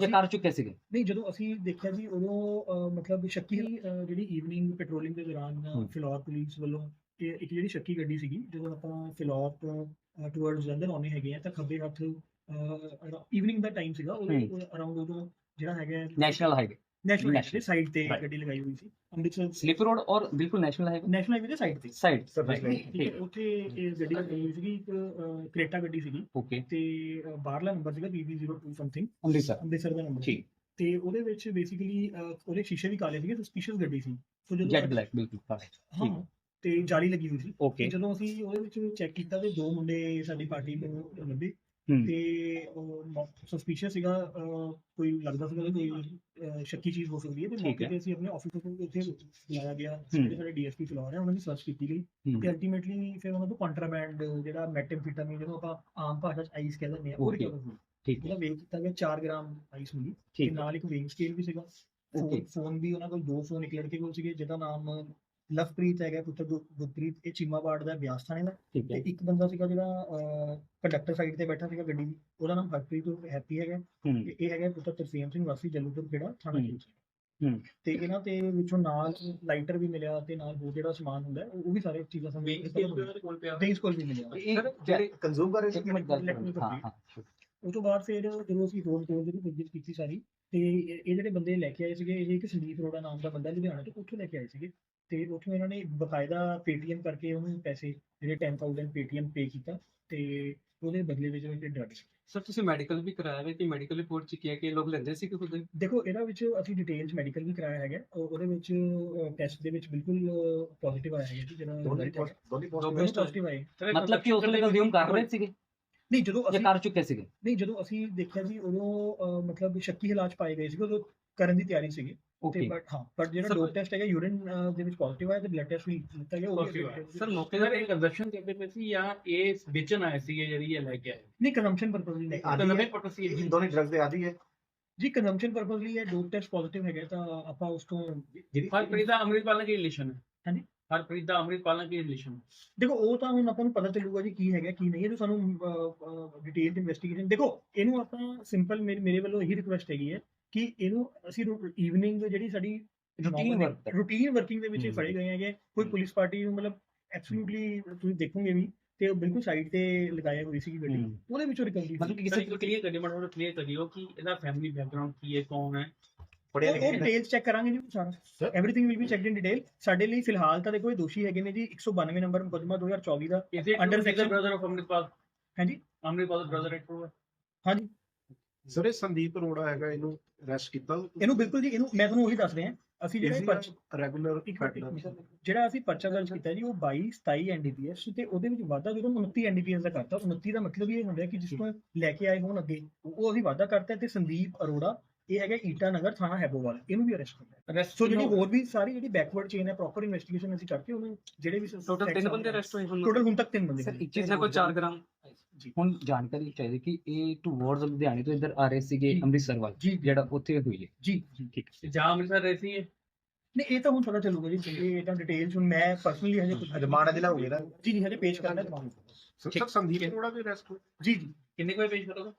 ਜਾਂ ਕਰ ਚੁੱਕੇ ਸੀਗੇ ਨਹੀਂ ਜਦੋਂ ਅਸੀਂ ਦੇਖਿਆ ਜੀ ਉਦੋਂ ਮਤਲਬ ਸ਼ੱਕੀ ਜਿਹੜੀ ਈਵਨਿੰਗ ਪੈਟਰੋਲਿੰਗ ਦੇ ਦੌਰਾਨ। ਫਿਲੌਰ ਪੁਲਿਸ ਵੱਲੋਂ ਇਹ ਇੱਕ ਜਿਹੜੀ ਸ਼ੱਕੀ ਗੱਡੀ ਸੀਗੀ ਜਦੋਂ ਆਪਾਂ ਫਿਲੌਰ ਤੋਂ ਟੁਵਰਡਸ ਜਲੰਧਰ ਆਉਣੇ ਹੈਗੇ ਆ ਤਾਂ ਖੱਬੇ ਹੱਥ ਈਵਨਿੰਗ ਦਾ ਟਾਈਮ ਸੀਗਾ ਹਮ। ਅਰਾਊਂਡ ਉਦੋਂ ਜਿਹੜਾ ਹੈਗਾ national highway national highway National, side ਤੇ right. ਗੱਡੀ ਲਗਾਈ ਹੋਈ ਸੀ ਅੰਮ੍ਰਿਤਸਰ ਸਲਿਪ ਰੋਡ ਔਰ ਬਿਲਕੁਲ ਨੈਸ਼ਨਲ ਹਾਈਵੇ ਨੈਸ਼ਨਲ ਹਾਈਵੇ ਦੇ ਸਾਈਡ ਤੇ ਸਾਈਡ ਠੀਕ ਹੈ ਉੱਥੇ ਇਹ ਗੱਡੀ ਲਗਾਈ ਹੋਈ ਸੀਗੀ ਇੱਕ ਅਹ, ਕ੍ਰੇਟਾ ਗੱਡੀ ਸੀਗੀ ਓਕੇ ਤੇ ਅਹ, ਬਾਹਰਲਾ ਨੰਬਰ ਸੀਗਾ BB02 ਸਮਥਿੰਗ ਅੰਮ੍ਰਿਤਸਰ ਅੰਮ੍ਰਿਤਸਰ ਦਾ ਨੰਬਰ ਠੀਕ ਤੇ ਉਹਦੇ ਵਿੱਚ ਬੇਸਿਕਲੀ ਉਹਦੇ ਸ਼ੀਸ਼ੇ ਵੀ ਕਾਲੇ ਸੀਗੇ ਸਸਪੀਸ਼ੀਅਸ ਗੱਡੀ ਸੀ ਸੋ ਜਦੋਂ ਜੈਟ ਬਲੈਕ ਬਿਲਕੁਲ ਕਾਲੇ ਹਾਂ ਤੇ ਜਾਲੀ ਲੱਗੀ ਹੋਈ ਸੀ ਜਦੋਂ ਅਸੀਂ ਉਹਦੇ ਵਿੱਚ ਚੈੱਕ ਕੀਤਾ ਤੇ ਦੋ ਮੁੰਡੇ ਸਾਡੀ ਪਾਰਟੀ ਨੂੰ ਲੱਭੇ ਹੂੰ। ਤੇ ਸਸਪੀਸ਼ੀਅਸ ਸੀਗਾ ਕੋਈ ਲੱਗਦਾ ਸੀਗਾ ਕਿ ਕੋਈ ਸ਼ੱਕੀ ਚੀਜ਼ ਹੋ ਸਕਦੀ ਹੈ ਤੇ ਮੌਕੇ ਹੈ। ਤੇ ਅਸੀਂ ਆਪਣੇ ਆਫਿਸ ਤੋਂ ਉੱਥੇ ਬੁਲਾਇਆ ਗਿਆ ਹੂੰ। ਜਿਹੜੇ ਸਾਡੇ ਡੀਐਸਪੀ ਫਲੋਰ ਹੈ ਉਹਨਾਂ ਦੀ ਸਰਚ ਕੀਤੀ ਗਈ। ਹੂੰ। ਤੇ ਅਲਟੀਮੇਟਲੀ ਫਿਰ ਉਹਨਾਂ ਤੋਂ ਕੰਟਰਾਬੈਂਡ ਜਿਹੜਾ ਮੈਟੈਮਫੀਟਾਮੀਨ ਜਿਹਨੂੰ ਆਪਾਂ ਆਮ ਭਾਸ਼ਾ ਚ ਆਈਸ ਕਹਿੰਦੇ ਨੇ ਉਹ ਹੋਈ ਠੀਕ ਉਹਦਾ ਵੇਟ ਕੀਤਾ ਗਿਆ 4 ਗ੍ਰਾਮ ਆਈਸ ਮਿਲੀ ਤੇ ਨਾਲ ਇੱਕ ਵੇਇੰਗ ਸਕੇਲ ਵੀ ਸੀਗਾ. ਫੋਨ ਵੀ ਉਹਨਾਂ ਕੋਲ ਦੋ ਫੋਨ ਇੱਕ ਲੜਕੇ ਕੋਲ ਸੀਗੇ ਜਿਹਦਾ ਨਾਮ ਲਵਪ੍ਰੀਤ ਹੈਗਾ ਪੁੱਤਰ ਗੁਰਪ੍ਰੀਤ ਇਹ ਚੀਮਾਬਾੜ ਦਾ ਬਿਆਸ ਥਾਣੇ ਦਾ। ਠੀਕ ਤੇ ਹੈ ਇੱਕ ਬੰਦਾ ਸੀਗਾ ਜਿਹੜਾ ਕੰਡਕਟਰ ਸਾਈਡ ਤੇ ਬੈਠਾ ਸੀਗਾ ਗੱਡੀ ਦੀ। ਉਹਦਾ ਨਾਮ ਹਰਪ੍ਰੀਤ ਉਰਫ ਹੈਪੀ ਹੈਗਾ। ਹੂੰ। ਤੇ ਇਹ ਹੈਗਾ ਪੁੱਤਰ ਤਰਸੇਮ ਸਿੰਘ ਵਾਸੀ ਜਲੂਪੁਰ ਖੇੜਾ ਥਾਣਾ ਹੂੰ। ਵਿੱਚ ਹੂੰ। ਤੇ ਇਹਨਾਂ ਤੇ ਵਿੱਚੋਂ ਨਾਲ ਲਾਈਟਰ ਵੀ ਮਿਲਿਆ ਤੇ ਨਾਲ ਹੋਰ ਜਿਹੜਾ ਸਮਾਨ ਹੁੰਦਾ ਹੈ, ਉਹ ਉਹ ਵੀ ਸਾਰੇ ਚੀਜ਼ਾਂ ਪਿਆ? ਬੇਸ ਕੋਲ ਵੀ ਮਿਲਿਆ। ਇਹ ਜਿਹੜੇ ਕੰਜ਼ੂਮ ਕਰ ਇੱਕ ਮਿੰਟ ਗੱਲ ਕਰੋ। ਹਾਂ. ਹਾਂ। ਉਸ ਤੋਂ ਬਾਅਦ ਫਿਰ ਜਦੋਂ ਅਸੀਂ ਰੋਡ ਟੋਲ ਦੀ ਪੁੱਛਗਿੱਛ ਕੀਤੀ ਸਾਰੀ ਤੇ ਇਹ ਇਹ ਜਿਹੜੇ ਬੰਦੇ ਲੈ ਕੇ ਆਏ ਸੀਗੇ ਇਹ ਇੱਕ ਸੰਦੀਪ ਰੋੜਾ ਨਾਮ ਦਾ ਬੰਦਾ ਲੁਧਿਆਣਾ ਤੋਂ ਉੱਥੋਂ ਲੈ ਕੇ ਆਏ ਸੀਗੇ। ਤੇ ਉੱਥੋਂ ਇਹਨਾਂ ਨੇ ਬਕਾਇਦਾ ਪੇਟੀਐਮ ਕਰਕੇ ਉਹਨੂੰ ਪੈਸੇ ਜਿਹੜੇ 10000 ਪੇਟੀਐਮ ਪੇ ਕੀਤਾ ਤੇ ਉਹਦੇ ਬਦਲੇ ਵਿੱਚ ਉਹਨੇ ਡਰਗ ਸਰ ਤੁਸੀਂ ਮੈਡੀਕਲ ਵੀ ਕਰਾਇਆ ਵੇ ਕਿ ਮੈਡੀਕਲ ਰਿਪੋਰਟ ਚ ਕੀ ਹੈ ਕਿ ਲੋਕ ਲੈਂਦੇ ਸੀ ਕਿ ਖੁਦ? ਹੀ? ਦੇਖੋ ਇਹਦਾ ਵਿੱਚ ਅਸੀਂ ਡਿਟੇਲ ਚ ਮੈਡੀਕਲ ਵੀ ਕਰਾਇਆ ਹੈਗਾ। ਉਹ- ਉਹਦੇ ਵਿੱਚ ਟੈਸਟ ਦੇ ਵਿੱਚ ਬਿਲਕੁਲ ਪੋਜ਼ਿਟਿਵ ਆਇਆ ਹੈ ਜਿਹੜਾ ਦੋਨੇ result ਦੋਨੇ ਦੋਵੇਂ positive ਆਏ ਮਤਲਬ ਕਿ ਉਸ ਵੇਲੇ ਕੰਜ਼ਿਊਮ ਕਰ ਰਹੇ ਸੀਗੇ? ਨਹੀਂ ਜਦੋਂ ਜਾਂ ਅਸੀਂ ਕਰ ਚੁੱਕੇ ਸੀਗੇ ਨਹੀਂ ਜਦੋਂ ਅਸੀਂ ਦੇਖਿਆ ਜੀ ਉਦੋਂ ਅਹ, ਮਤਲਬ ਸ਼ੱਕੀ ਹਾਲਾਤ 'ਚ ਪਾਏ ਗਏ ਸੀ ਉਦੋਂ ਕਰਨ ਦੀ ਤਿਆਰੀ ਸੀਗੀ ਤੇ ਓਕੇ ਬਟ ਹਾਂ ਬਟ ਜਿਹੜਾ Sir, ਡੋਪ ਟੈਸਟ ਹੈਗਾ ਯੂਰਿਨ ਦੇ ਵਿੱਚ ਪੋਜ਼ਿਟਿਵ ਆਇਆ ਤੇ ਬਲੱਡ ਟੈਸਟ ਵੀ ਕੀਤਾ ਗਿਆ ਉਹ ਵੀ ਸਰ ਮੌਕੇ ਤੇ ਇਹ ਕੰਜ਼ਪਸ਼ਨ ਕਰਦੇ ਪਏ ਸੀ ਜਾਂ ਇਹ ਵੇਚਣ ਆਏ ਸੀ ਜਿਹੜੀ ਇਹ ਲੈ ਕੇ ਆਏ ਨਹੀਂ ਕੰਜ਼ੰਪਸ਼ਨ ਪਰਪਸ ਲਈ ਨਹੀਂ, ਆਦੀ ਤਾਂ ਨਵੇਂ ਹੈ। ਪਟੋ ਸੀ ਇਹ ਦੋਨੇ ਡਰੱਗਸ ਦੇ ਆਦੀ ਹੈ ਜੀ ਕੰਜ਼ੰਪਸ਼ਨ ਪਰਪਸ ਲਈ ਇਹ ਡੋਪ ਟੈਸਟ ਪੋਜ਼ਿਟਿਵ ਹੈਗਾ ਤਾਂ ਆਪਾਂ ਉਸ ਤੋਂ ਜਿਹੜੀ ਹਰਪ੍ਰੀਤ ਦਾ ਅੰਮ੍ਰਿਤਪਾਲ ਨਾਲ ਕੀ ਰਿਲੇਸ਼ਨ ਹੈ ਹਾਂਜੀ? ਹਰਪ੍ਰੀਤ ਦਾ ਅੰਮ੍ਰਿਤਪਾਲ ਨਾਲ ਕੀ ਰਿਲੇਸ਼ਨ ਦੇਖੋ ਉਹ ਤਾਂ ਹੁਣ ਆਪਾਂ ਨੂੰ ਪਤਾ ਚੱਲੂਗਾ ਜੀ ਕੀ ਹੈਗਾ ਕੀ ਨਹੀਂ ਇਹ ਜੋ ਸਾਨੂੰ ਡਿਟੇਲਡ ਇਨਵੈਸਟੀਗੇਸ਼ਨ ਦੇਖੋ ਇਹਨੂੰ ਆਪਾਂ ਸਿੰਪਲ ਮੇਰੇ ਮੇਰੇ ਵੱਲੋਂ ਇਹੀ ਰਿਕੁਐਸਟ ਹੈਗੀ ਹੈ ਕਿ ਇਹਨੂੰ ਅਸੀਂ ਈਵਨਿੰਗ ਜਿਹੜੀ ਸਾਡੀ Routine work। ਰੂਟੀਨ ਵਰਕਿੰਗ ਦੇ ਵਿੱਚ। ਫੜੇ ਗਏ ਹੈਗੇ ਕੋਈ ਪੁਲਿਸ ਪਾਰਟੀ ਨੂੰ ਮਤਲਬ ਐਬਸੋਲੂਟਲੀ ਤੁਸੀਂ ਦੇਖੋਗੇ ਵੀ ਤੇ ਉਹ ਬਿਲਕੁਲ ਸਾਈਡ ਤੇ ਲਗਾਇਆ ਹੋਈ ਸੀਗੀ ਗੱਡੀ। ਉਹਦੇ ਵਿੱਚੋਂ ਰਿਕਵਰੀ ਮਤਲਬ ਕਿ ਕਿਸੇ ਕਿਸੇ ਕਲੀਅਰ ਕਰੀ ਮਤਲਬ ਕਲੀਅਰ ਕਰਿਓ ਕਿ ਇਹਦਾ ਫੈਮਿਲੀ ਬੈਕਗ੍ਰਾਉਂਡ ਕੀ ਹੈ ਕੌਣ ਹੈ ਪੜਿਆ ਉਹ ਡਿਟੇਲਸ ਚੈੱਕ ਕਰਾਂਗੇ ਜੀ ਸਾਰਾ। Everything will be checked in detail ਸਾਡੇ ਲਈ ਫਿਲਹਾਲ ਤਾਂ ਦੇਖੋ ਇਹ ਦੋਸ਼ੀ ਹੈਗੇ ਨੇ ਜੀ 192 ਨੰਬਰ ਮੁਕੱਦਮਾ 2024 ਦਾ under section- brother of Amritpal ਹਾਂਜੀ? ਅੰਮ੍ਰਿਤਪਾਲ ਦਾ ਬ੍ਰਦਰ ਹੈ ਹਾਂਜੀ। ਸਰ ਇਹ ਸੰਦੀਪ ਅਰੋੜਾ ਹੈਗਾ ਇਹਨੂੰ ਅਰੈਸਟ ਕੀਤਾ। ਇਹਨੂੰ ਬਿਲਕੁਲ ਜੀ ਇਹਨੂੰ ਮੈਂ ਤੁਹਾਨੂੰ ਉਹੀ ਦੱਸ ਰਿਹਾ। ਅਸੀਂ ਜਿਹੜਾ ਰੈਗੂਲਰ। ਜਿਹੜਾ ਅਸੀਂ ਪਰਚਾ ਦਰਜ ਕੀਤਾ ਜੀ ਉਹ 22 27 ਐਨਡੀਪੀਐਸ ਤੇ ਉਹਦੇ ਵਿੱਚ ਵਾਧਾ ਜਦੋਂ 29 ਐਨਡੀਪੀਐਸ ਦਾ ਕਰਤਾ 29 ਦਾ ਮਤਲਬ ਇਹ ਹੁੰਦਾ ਕਿ ਜਿਸ ਤੋਂ ਲੈ ਕੇ ਆਏ ਹੋਣ ਅੱਗੇ ਉਹ ਅਸੀਂ ਵਾਧਾ ਕਰਤਾ ਤੇ ਸੰਦੀਪ ਅਰੋੜਾ ਇਹ ਹੈਗਾ ਈਟਾ ਨਗਰ ਥਾਣਾ ਹੈਬੋਵਾਲ ਇਹਨੂੰ ਵੀ ਅਰੈਸਟ ਕੀਤਾ ਅਰੈਸਟ ਸੋ ਜਿਹੜੀ ਹੋਰ ਵੀ ਸਾਰੀ ਜਿਹੜੀ ਬੈਕਵਰਡ ਚੇਨ ਹੈ ਪ੍ਰੋਪਰ ਇਨਵੈਸਟੀਗੇਸ਼ਨ ਅਸੀਂ ਕਰਕੇ ਉਹਨੂੰ ਜਿਹੜੇ ਵੀ ਟੋਟਲ ਤਿੰਨ ਬੰਦੇ ਅਰੈਸਟ ਹੋਏ ਹੁਣ ਟੋਟਲ ਹੁਣ ਤੱਕ ਤਿੰਨ ਬੰਦੇ ਸਰ। ਇੱਕ ਚੀਜ਼ ਦਾ ਕੋਈ 4 ਗ੍ਰਾਮ? ਜੀ। ਹੁਣ ਜਾਣਕਾਰੀ ਚਾਹੀਦੀ ਕਿ ਇਹ ਟੂਵਰਡਸ ਲੁਧਿਆਣੇ ਤੋਂ ਇੱਧਰ ਆ ਰਹੇ ਸੀਗੇ। ਅੰਮ੍ਰਿਤਸਰ ਵੱਲ ਜੀ ਜਿਹੜਾ ਉੱਥੇ ਹੋਈ ਹੈ। ਜੀ ਜੀ। ਠੀਕ ਹੈ। ਜਾਂ ਅੰਮ੍ਰਿਤਸਰ ਰਹੀ ਸੀ ਇਹ ਨਹੀਂ ਇਹ ਤਾਂ ਹੁਣ ਪਤਾ ਚੱਲੂਗਾ ਜੀ ਇਹ ਤਾਂ ਡਿਟੇਲਸ ਹੁਣ ਮੈਂ ਪਰਸਨਲੀ ਹਜੇ ਕੁਝ ਰਿਮਾਂਡ ਅਜੇ ਲਾਓਗੇ ਨਾ। ਜੀ ਜੀ ਹਜੇ ਪੇਸ਼ ਕਰਨਾ ਤੁਹਾਨੂੰ ਸਰ ਸੰਦੀਪ ਅਰੋੜਾ ਵੀ ਅਰੈਸਟ ਹੋਇਆ ਜੀ ਜੀ। ਕਿੰਨੇ ਕੋਈ ਪੇਸ਼ ਕਰੋਗੇ?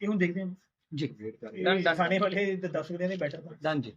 ਇਹ ਹੁਣ ਦੇਖਦੇ ਹਾਂ। ਜੀ। ਇਹ ਥਾਣੇ ਵਾਲੇ ਦੱਸ ਸਕਦੇ ਨੇ ਬੈਟਰ ਡਨ ਜੀ।